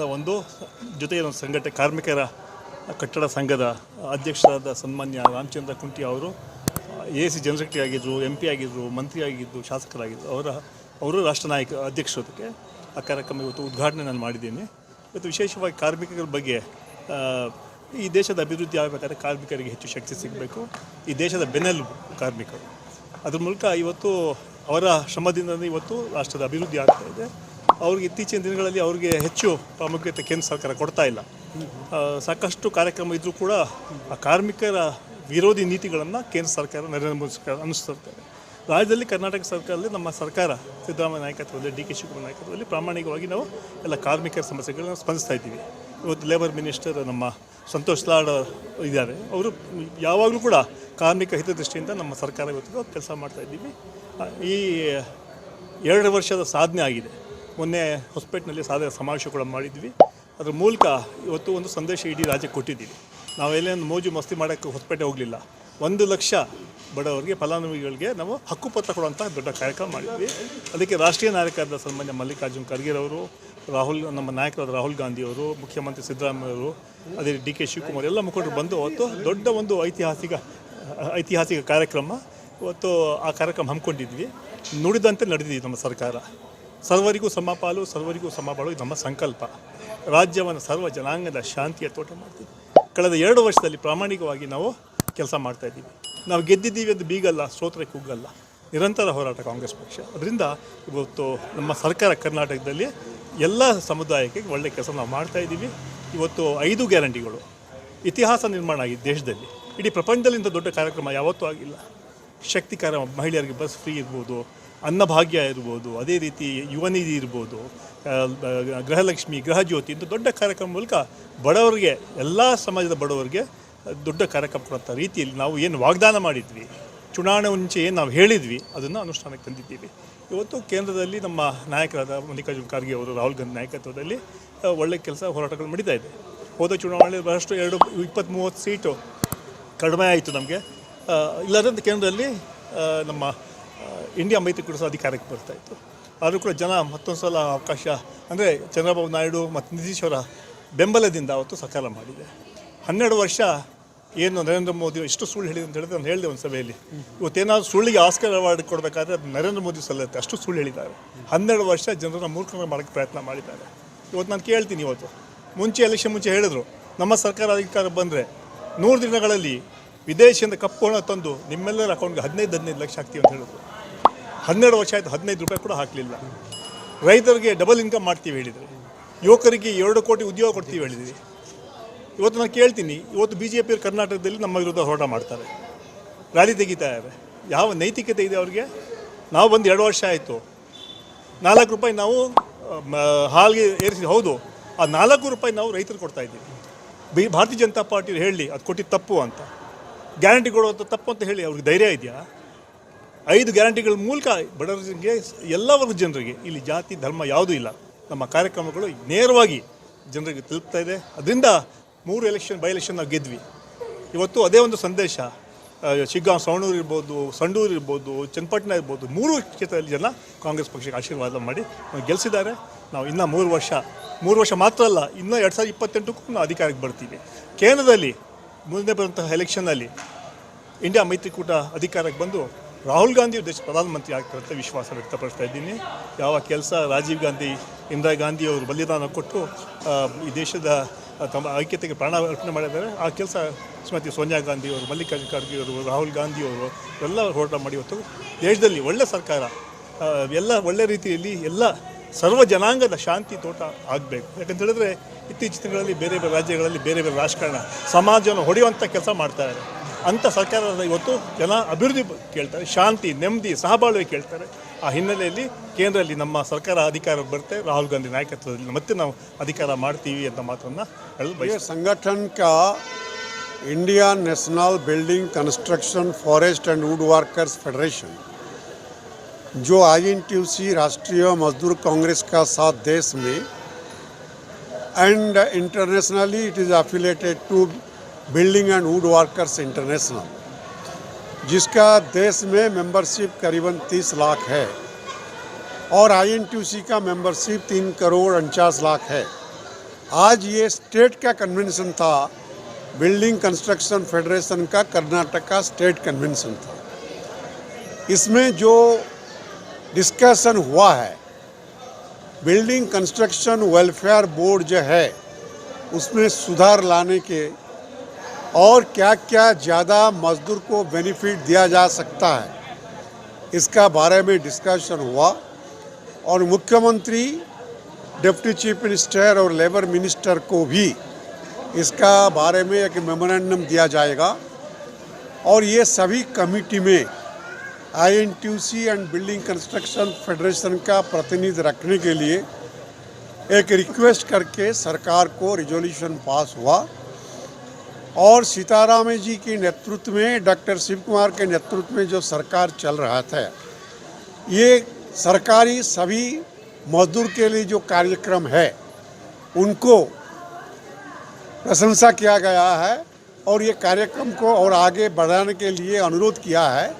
ಅಂತ ಒಂದು ಜೊತೆಗೆ ಒಂದು ಸಂಘಟನೆ, ಕಾರ್ಮಿಕರ ಕಟ್ಟಡ ಸಂಘದ ಅಧ್ಯಕ್ಷರಾದ ಸನ್ಮಾನ್ಯ ರಾಮಚಂದ್ರ ಕುಂಟಿ ಅವರು, ಎ ಸಿ ಜನರಲ್ ಸೆಕ್ರೆಟರಿ ಆಗಿದ್ದರು ಎಂ ಪಿ ಆಗಿದ್ದರು ಮಂತ್ರಿ ಆಗಿದ್ದು ಶಾಸಕರಾಗಿದ್ದರು ಅವರ, ಅವರು ರಾಷ್ಟ್ರ ನಾಯಕ ಅಧ್ಯಕ್ಷರೊಂದಿಗೆ ಆ ಕಾರ್ಯಕ್ರಮ ಇವತ್ತು ಉದ್ಘಾಟನೆ ನಾನು ಮಾಡಿದ್ದೀನಿ. ಇವತ್ತು ವಿಶೇಷವಾಗಿ ಕಾರ್ಮಿಕರ ಬಗ್ಗೆ ಈ ದೇಶದ ಅಭಿವೃದ್ಧಿ ಆಗಬೇಕಾದ್ರೆ ಕಾರ್ಮಿಕರಿಗೆ ಹೆಚ್ಚು ಶಕ್ತಿ ಸಿಗಬೇಕು. ಈ ದೇಶದ ಬೆನ್ನೆಲುಬು ಕಾರ್ಮಿಕರು. ಅದ್ರ ಮೂಲಕ ಇವತ್ತು ಅವರ ಶ್ರಮದಿಂದಲೇ ಇವತ್ತು ರಾಷ್ಟ್ರದ ಅಭಿವೃದ್ಧಿ ಆಗ್ತಾ ಇದೆ. ಅವ್ರಿಗೆ ಇತ್ತೀಚಿನ ದಿನಗಳಲ್ಲಿ ಅವ್ರಿಗೆ ಹೆಚ್ಚು ಪ್ರಾಮುಖ್ಯತೆ ಕೇಂದ್ರ ಸರ್ಕಾರ ಕೊಡ್ತಾ ಇಲ್ಲ. ಸಾಕಷ್ಟು ಕಾರ್ಯಕ್ರಮ ಇದ್ದರೂ ಕೂಡ ಆ ಕಾರ್ಮಿಕರ ವಿರೋಧಿ ನೀತಿಗಳನ್ನು ಕೇಂದ್ರ ಸರ್ಕಾರ ನರೇಂದ್ರ ಮೋದಿ ಸರ್ಕಾರ ಅನುಸರಿಸ್ತಾರೆ ರಾಜ್ಯದಲ್ಲಿ ಕರ್ನಾಟಕ ಸರ್ಕಾರದಲ್ಲಿ ನಮ್ಮ ಸರ್ಕಾರ ಸಿದ್ದರಾಮಯ್ಯ ನಾಯಕತ್ವದಲ್ಲಿ, ಡಿ ಕೆ ಶಿವಕುಮಾರ್ ನಾಯಕತ್ವದಲ್ಲಿ ಪ್ರಾಮಾಣಿಕವಾಗಿ ನಾವು ಎಲ್ಲ ಕಾರ್ಮಿಕರ ಸಮಸ್ಯೆಗಳನ್ನ ಸ್ಪಂದಿಸ್ತಾ ಇದ್ದೀವಿ. ಇವತ್ತು ಲೇಬರ್ ಮಿನಿಸ್ಟರ್ ನಮ್ಮ ಸಂತೋಷ್ ಲಾಡ್ ಇದ್ದಾರೆ. ಅವರು ಯಾವಾಗಲೂ ಕೂಡ ಕಾರ್ಮಿಕ ಹಿತದೃಷ್ಟಿಯಿಂದ ನಮ್ಮ ಸರ್ಕಾರ ಇವತ್ತು ಕೆಲಸ ಮಾಡ್ತಾ ಇದ್ದೀವಿ. ಈ ಎರಡು ವರ್ಷದ ಸಾಧನೆ ಆಗಿದೆ. ಮೊನ್ನೆ ಹೊಸಪೇಟ್ನಲ್ಲಿ ಸಮಾವೇಶ ಕೂಡ ಮಾಡಿದ್ವಿ. ಅದ್ರ ಮೂಲಕ ಇವತ್ತು ಒಂದು ಸಂದೇಶ ಇಡೀ ರಾಜ್ಯಕ್ಕೆ ಕೊಟ್ಟಿದ್ದೀವಿ. ಒಂದು ಮೋಜು ಮಸ್ತಿ ಮಾಡೋಕ್ಕೆ ಹೊಸಪೇಟೆ ಹೋಗಲಿಲ್ಲ. ಒಂದು ಲಕ್ಷ ಬಡವರಿಗೆ ಫಲಾನುಭವಿಗಳಿಗೆ ನಾವು ಹಕ್ಕುಪತ್ರ ಕೊಡುವಂಥ ದೊಡ್ಡ ಕಾರ್ಯಕ್ರಮ ಮಾಡಿದ್ವಿ. ಅದಕ್ಕೆ ರಾಷ್ಟ್ರೀಯ ನಾಯಕರಾದ ಸನ್ಮಾನ್ಯ ಮಲ್ಲಿಕಾರ್ಜುನ್ ಖರ್ಗೆ ಅವರು ರಾಹುಲ್, ನಮ್ಮ ನಾಯಕರಾದ ರಾಹುಲ್ ಗಾಂಧಿ ಅವರು, ಮುಖ್ಯಮಂತ್ರಿ ಸಿದ್ದರಾಮಯ್ಯ ಅವರು, ಅದೇ ಡಿ ಕೆ ಶಿವಕುಮಾರ್ ಎಲ್ಲ ಮುಖಂಡರು ಬಂದು ಅವತ್ತು ದೊಡ್ಡ ಒಂದು ಐತಿಹಾಸಿಕ ಐತಿಹಾಸಿಕ ಕಾರ್ಯಕ್ರಮ ಇವತ್ತು ಆ ಕಾರ್ಯಕ್ರಮ ಹಮ್ಮಿಕೊಂಡಿದ್ವಿ. ನುಡಿದಂತೆ ನಡೆದಿದೆ ನಮ್ಮ ಸರ್ಕಾರ. ಸರ್ವರಿಗೂ ಸಮಪಾಲು ಸರ್ವರಿಗೂ ಸಮಪಾಲು ನಮ್ಮ ಸಂಕಲ್ಪ. ರಾಜ್ಯವನ್ನು, ಸರ್ವ ಜನಾಂಗದ ಶಾಂತಿಯ ತೋಟ ಮಾಡ್ತೀವಿ. ಕಳೆದ ಎರಡು ವರ್ಷದಲ್ಲಿ ಪ್ರಾಮಾಣಿಕವಾಗಿ ನಾವು ಕೆಲಸ ಮಾಡ್ತಾ ಇದ್ದೀವಿ. ನಾವು ಗೆದ್ದಿದ್ದೀವಿ ಅಂತ ಬೀಗಲ್ಲ, ಸ್ತೋತ್ರ ಕುಗ್ಗಲ್ಲ ನಿರಂತರ ಹೋರಾಟ ಕಾಂಗ್ರೆಸ್ ಪಕ್ಷ. ಅದರಿಂದ ಇವತ್ತು ನಮ್ಮ ಸರ್ಕಾರ ಕರ್ನಾಟಕದಲ್ಲಿ ಎಲ್ಲ ಸಮುದಾಯಕ್ಕೆ ಒಳ್ಳೆ ಕೆಲಸ ನಾವು ಮಾಡ್ತಾ ಇದ್ದೀವಿ. ಇವತ್ತು ಐದು ಗ್ಯಾರಂಟಿಗಳು. ಇತಿಹಾಸ ನಿರ್ಮಾಣ ಆಗಿದೆ ದೇಶದಲ್ಲಿ. ಇಡೀ ಪ್ರಪಂಚದಲ್ಲಿ ಇಂಥ ದೊಡ್ಡ ಕಾರ್ಯಕ್ರಮ ಯಾವತ್ತೂ ಆಗಿಲ್ಲ. ಶಕ್ತಿಕಾರ ಮಹಿಳೆಯರಿಗೆ ಬಸ್ ಫ್ರೀ ಇರ್ಬೋದು. ಅನ್ನಭಾಗ್ಯ ಇರ್ಬೋದು, ಅದೇ ರೀತಿ ಯುವನಿಧಿ ಇರ್ಬೋದು ಗೃಹಲಕ್ಷ್ಮಿ, ಗೃಹಜ್ಯೋತಿ ಇಂಥ ದೊಡ್ಡ ಕಾರ್ಯಕ್ರಮ ಮೂಲಕ ಬಡವರಿಗೆ, ಎಲ್ಲ ಸಮಾಜದ ಬಡವರಿಗೆ ದೊಡ್ಡ ಕಾರ್ಯಕ್ರಮ ಕೊಡುವಂಥ ರೀತಿಯಲ್ಲಿ ನಾವು ಏನು ವಾಗ್ದಾನ ಮಾಡಿದ್ವಿ. ಚುನಾವಣೆ ಮುಂಚೆ ಏನು ನಾವು ಹೇಳಿದ್ವಿ, ಅದನ್ನು ಅನುಷ್ಠಾನಕ್ಕೆ ತಂದಿದ್ದೀವಿ. ಇವತ್ತು ಕೇಂದ್ರದಲ್ಲಿ ನಮ್ಮ ನಾಯಕರಾದ ಮಲ್ಲಿಕಾರ್ಜುನ್ ಖರ್ಗೆ ಅವರು, ರಾಹುಲ್ ಗಾಂಧಿ ನಾಯಕತ್ವದಲ್ಲಿ ಒಳ್ಳೆ ಕೆಲಸ ಹೋರಾಟಗಳು ನಡೀತಾ ಇದೆ. ಹೋದ ಚುನಾವಣೆಯಲ್ಲಿ ಬಹಳಷ್ಟು ಎರಡು ಇಪ್ಪತ್ತು ಮೂವತ್ತು ಸೀಟು ಕಡಿಮೆ ಆಯಿತು ನಮಗೆ. ಇಲ್ಲದಂತ ಕೇಂದ್ರದಲ್ಲಿ ನಮ್ಮ ಇಂಡಿಯಾ ಮೈತ್ರಿಕೂಟ ಸಹ ಅಧಿಕಾರಕ್ಕೆ ಬರ್ತಾ ಇತ್ತು. ಆದರೂ ಕೂಡ ಜನ ಮತ್ತೊಂದು ಸಲ ಅವಕಾಶ, ಅಂದರೆ ಚಂದ್ರಬಾಬು ನಾಯ್ಡು ಮತ್ತು ನಿತೀಶ್ ಅವರ ಬೆಂಬಲದಿಂದ ಅವತ್ತು ಸಕಾಲ ಮಾಡಿದೆ. ಹನ್ನೆರಡು ವರ್ಷ ಏನು ನರೇಂದ್ರ ಮೋದಿ ಎಷ್ಟು ಸುಳ್ಳು ಹೇಳಿದೆ ಅಂತ ಹೇಳಿದ್ರೆ ನಾನು ಹೇಳಿದೆ ಒಂದು ಸಭೆಯಲ್ಲಿ. ಇವತ್ತೇನಾದ್ರು ಸುಳ್ಳಿಗೆ ಆಸ್ಕರ್ ಅವಾರ್ಡ್ ಕೊಡಬೇಕಾದ್ರೆ ಅದು ನರೇಂದ್ರ ಮೋದಿ ಸಲ್ಲುತ್ತೆ. ಅಷ್ಟು ಸುಳ್ಳು ಹೇಳಿದ್ದಾರೆ. ಹನ್ನೆರಡು ವರ್ಷ ಜನರನ್ನ ಮೂರ್ಖನ ಮಾಡೋಕ್ಕೆ ಪ್ರಯತ್ನ ಮಾಡಿದ್ದಾರೆ. ಇವತ್ತು ನಾನು ಕೇಳ್ತೀನಿ ಇವತ್ತು. ಮುಂಚೆ ಎಲೆಕ್ಷನ್ ಮುಂಚೆ ಹೇಳಿದ್ರು, ನಮ್ಮ ಸರ್ಕಾರ ಅಧಿಕಾರ ಬಂದರೆ ನೂರು ದಿನಗಳಲ್ಲಿ ವಿದೇಶದಿಂದ ಕಪ್ಪು ಹಣ ತಂದು ನಿಮ್ಮೆಲ್ಲರ ಅಕೌಂಟ್ಗೆ ಹದಿನೈದು ಹದಿನೈದು ಲಕ್ಷ ಹಾಕ್ತೀವಿ ಅಂತ ಹೇಳಿದ್ರು. ಹನ್ನೆರಡು ವರ್ಷ ಆಯಿತು, ಹದಿನೈದು ರೂಪಾಯಿ ಕೂಡ ಹಾಕಲಿಲ್ಲ. ರೈತರಿಗೆ ಡಬಲ್ ಇನ್ಕಮ್ ಮಾಡ್ತೀವಿ ಹೇಳಿದರೆ. ಯುವಕರಿಗೆ ಎರಡು ಕೋಟಿ ಉದ್ಯೋಗ ಕೊಡ್ತೀವಿ ಹೇಳಿದ್ವಿ. ಇವತ್ತು ನಾನು ಕೇಳ್ತೀನಿ, ಇವತ್ತು ಬಿ ಜೆ ಕರ್ನಾಟಕದಲ್ಲಿ ನಮ್ಮ ವಿರುದ್ಧ ಹೋರಾಟ ಮಾಡ್ತಾರೆ. ರ್ಯಾಲಿ ತೆಗಿತಾ ಇದ್ದಾರೆ ಯಾವ ನೈತಿಕತೆ ಇದೆ ಅವರಿಗೆ? ನಾವು ಬಂದು ಎರಡು ವರ್ಷ ಆಯಿತು. ನಾಲ್ಕು ರೂಪಾಯಿ ನಾವು ಹಾಲ್ಗೆ ಏರಿಸಿ, ಹೌದು, ಆ ನಾಲ್ಕು ರೂಪಾಯಿ ನಾವು ರೈತರು ಕೊಡ್ತಾ ಇದ್ದೀವಿ. ಬಿ, ಭಾರತೀಯ ಜನತಾ ಪಾರ್ಟಿ ಹೇಳಿ, ಅದು ಕೊಟ್ಟಿದ್ದು ತಪ್ಪು ಅಂತ. ಗ್ಯಾರಂಟಿ ಕೊಡುವಂಥ ತಪ್ಪು ಅಂತ ಹೇಳಿ ಅವ್ರಿಗೆ ಧೈರ್ಯ ಇದೆಯಾ? ಐದು ಗ್ಯಾರಂಟಿಗಳ ಮೂಲಕ ಬಡವರಿಗೆ, ಎಲ್ಲ ವರ್ಗದ ಜನರಿಗೆ, ಇಲ್ಲಿ ಜಾತಿ, ಧರ್ಮ ಯಾವುದೂ ಇಲ್ಲ. ನಮ್ಮ ಕಾರ್ಯಕ್ರಮಗಳು ನೇರವಾಗಿ ಜನರಿಗೆ ತಲುಪ್ತಾ ಇದೆ. ಅದರಿಂದ ಮೂರು ಎಲೆಕ್ಷನ್ ಬೈ ಎಲೆಕ್ಷನ್ ನಾವು ಗೆದ್ವಿ. ಇವತ್ತು ಅದೇ ಒಂದು ಸಂದೇಶ. ಶಿಗ್ಗಾಂವ್ ಸವಣೂರು ಇರ್ಬೋದು, ಸಂಡೂರು ಇರ್ಬೋದು, ಚನ್ನಪಟ್ಟಣ ಇರ್ಬೋದು, ಮೂರು ಕ್ಷೇತ್ರದಲ್ಲಿ ಜನ ಕಾಂಗ್ರೆಸ್ ಪಕ್ಷಕ್ಕೆ ಆಶೀರ್ವಾದ ಮಾಡಿ ಗೆಲ್ಲಿಸಿದ್ದಾರೆ ನಾವು ಇನ್ನೂ ಮೂರು ವರ್ಷ ಮೂರು ವರ್ಷ ಮಾತ್ರ ಅಲ್ಲ, ಇನ್ನೂ ಎರಡು ಸಾವಿರದ ಇಪ್ಪತ್ತೆಂಟಕ್ಕೂ ನಾವು ಅಧಿಕಾರಕ್ಕೆ ಬರ್ತೀವಿ. ಕೇಂದ್ರದಲ್ಲಿ ಮುಂದೆ ಬರುವಂತಹ ಎಲೆಕ್ಷನ್ನಲ್ಲಿ ಇಂಡಿಯಾ ಮೈತ್ರಿಕೂಟ ಅಧಿಕಾರಕ್ಕೆ ಬಂದು ರಾಹುಲ್ ಗಾಂಧಿ ದೇಶ ಪ್ರಧಾನಮಂತ್ರಿ ಆಗ್ತಾರೆ ಅಂತ ವಿಶ್ವಾಸ ವ್ಯಕ್ತಪಡಿಸ್ತಾ ಇದ್ದೀನಿ. ಯಾವ ಕೆಲಸ ರಾಜೀವ್ ಗಾಂಧಿ, ಇಂದಿರಾ ಗಾಂಧಿ ಅವರು ಬಲಿದಾನ ಕೊಟ್ಟು ಈ ದೇಶದ ತಮ್ಮ ಐಕ್ಯತೆಗೆ ಪ್ರಾಣ ಅರ್ಪಣೆ ಮಾಡಿದ್ದಾರೆ. ಆ ಕೆಲಸ ಶ್ರೀಮತಿ ಸೋನಿಯಾ ಗಾಂಧಿ ಅವರು, ಮಲ್ಲಿಕಾರ್ಜುನ ಖರ್ಗೆ ಅವರು, ರಾಹುಲ್ ಗಾಂಧಿ ಅವರು ಎಲ್ಲ ಹೋರಾಟ ಮಾಡಿ ಇವತ್ತು ದೇಶದಲ್ಲಿ ಒಳ್ಳೆ ಸರ್ಕಾರ ಎಲ್ಲ ಒಳ್ಳೆ ರೀತಿಯಲ್ಲಿ ಎಲ್ಲ ಸರ್ವ ಜನಾಂಗದ ಶಾಂತಿ ತೋಟ ಆಗಬೇಕು. ಯಾಕಂತ ಹೇಳಿದ್ರೆ ಇತ್ತೀಚಿನ ದಿನಗಳಲ್ಲಿ ಬೇರೆ ಬೇರೆ ರಾಜ್ಯಗಳಲ್ಲಿ ಬೇರೆ ಬೇರೆ ರಾಜಕಾರಣ ಸಮಾಜವನ್ನು ಹೊಡೆಯುವಂಥ ಕೆಲಸ ಮಾಡ್ತಾರೆ ಅಂಥ ಸರ್ಕಾರದ ಇವತ್ತು ಜನ ಅಭಿವೃದ್ಧಿ ಬ- ಕೇಳ್ತಾರೆ ಶಾಂತಿ ನೆಮ್ಮದಿ ಸಹಬಾಳ್ವೆ ಕೇಳ್ತಾರೆ ಆ ಹಿನ್ನೆಲೆಯಲ್ಲಿ ಕೇಂದ್ರದಲ್ಲಿ ನಮ್ಮ ಸರ್ಕಾರ ಅಧಿಕಾರ ಬರುತ್ತೆ ರಾಹುಲ್ ಗಾಂಧಿ ನಾಯಕತ್ವದಲ್ಲಿ ಮತ್ತೆ ನಾವು ಅಧಿಕಾರ ಮಾಡ್ತೀವಿ ಅಂತ ಮಾತನ್ನು ಹೇಳಲು ये ಬಯಸ್ತೀನಿ संगठन का India national building construction forest and wood workers federation जो आईएनटीयूसी राष्ट्रीय मजदूर कांग्रेस का साथ देश में and internationally it is affiliated to building and wood workers international जिसका देश में मेंबरशिप करीबन 30 लाख है और आईएनटीयूसी का मेंबरशिप तीन करोड़ उनचास लाख है। आज ये स्टेट का कन्वेंशन था। बिल्डिंग कंस्ट्रक्शन फेडरेशन का कर्नाटक का स्टेट कन्वेंशन था। इसमें जो डिस्कशन हुआ है बिल्डिंग कंस्ट्रक्शन वेलफेयर बोर्ड जो है, उसमें सुधार लाने के और क्या क्या ज़्यादा मजदूर को बेनिफिट दिया जा सकता है? इसका बारे में डिस्कशन हुआ और मुख्यमंत्री डिप्टी चीफ मिनिस्टर और लेबर मिनिस्टर को भी इसका बारे में एक मेमोरेंडम दिया जाएगा। और ये सभी कमिटी में I and building construction federation का प्रतिनिधि रखने के लिए एक रिक्वेस्ट करके सरकार को रिजोल्यूशन पास हुआ। और सीताराम जी के नेतृत्व में, डॉक्टर शिव कुमार के नेतृत्व में जो सरकार चल रहा था, ये सरकारी सभी मजदूर के लिए जो कार्यक्रम है, उनको प्रशंसा किया गया है और ये कार्यक्रम को और आगे बढ़ाने के लिए अनुरोध किया है।